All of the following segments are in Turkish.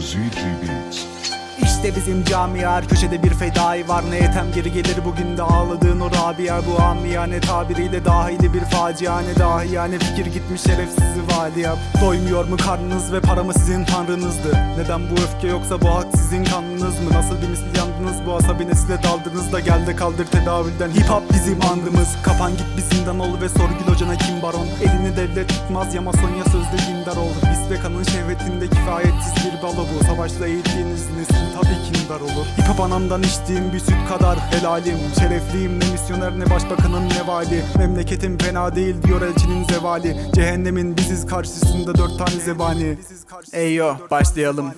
ZG Beats. İşte bizim camia her köşede bir fedai var. Ne etem geri gelir bugün de ağladığın o Rabia. Bu amiyane tabiriyle dahili bir facia. Ne dahi yani fikir gitmiş şerefsizi vali yap Doymuyor mu karnınız ve para mı sizin tanrınızdı? Neden bu öfke yoksa bu hak sizin kanınız mı? Nasıl bir misil yandınız? Bu asabi nesile daldınız da Gel de kaldır tedavülden. Hip hop bizim andımız. Kapan git bir zindan ol ve sorgul hocana kim baron Elini devlet tutmaz. Ya mason sözde dindar ol Biz ve kanın şehvetinde kifayetsiz bir balo bu. Savaşla eğittiğiniz neslin tabii ki dar olur. Hop anamdan içtiğim bir süt kadar helalim. Şerefliyim ne misyoner ne başbakanın ne vali Memleketim fena değil diyor elçinin zevali. Cehennemin biziz karşısında dört tane zebani Eyyo başlayalım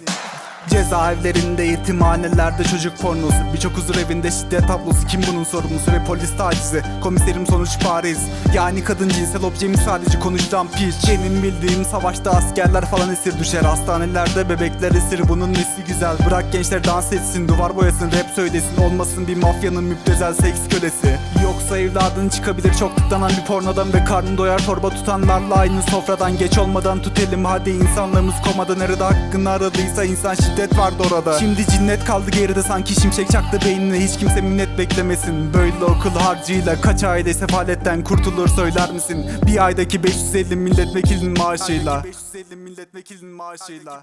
Cezaevlerinde, yetimhanelerde çocuk pornosu. Birçok huzur evinde şiddet tablosu. Kim bunun sorumlusu ve polis tacizi? Komiserim sonuç Paris Yani kadın cinsel obje sadece konuştan piç. Benim bildiğim savaşta askerler falan esir düşer. Hastanelerde bebekler esir. Bunun nesi güzel? Bırak gençler dans etsin. Duvar boyasın rap söylesin. Olmasın bir mafyanın müptezel seks kölesi. Yoksa evladın çıkabilir. Çok tıklanan bir pornodan Ve karnın doyar. Torba tutanlarla aynı sofradan Geç olmadan tut elim hadi insanlığımız komada. Nerede hakkını aradıysa insan şiddet vardı orada. Şimdi cinnet kaldı geride sanki şimşek çaktı beynine. Hiç kimse minnet beklemesin. Böyle okul harcıyla kaç aile sefaletten kurtulur söyler misin? Bir aydaki 550 milletvekilinin maaşıyla. 550 milletvekilinin maaşıyla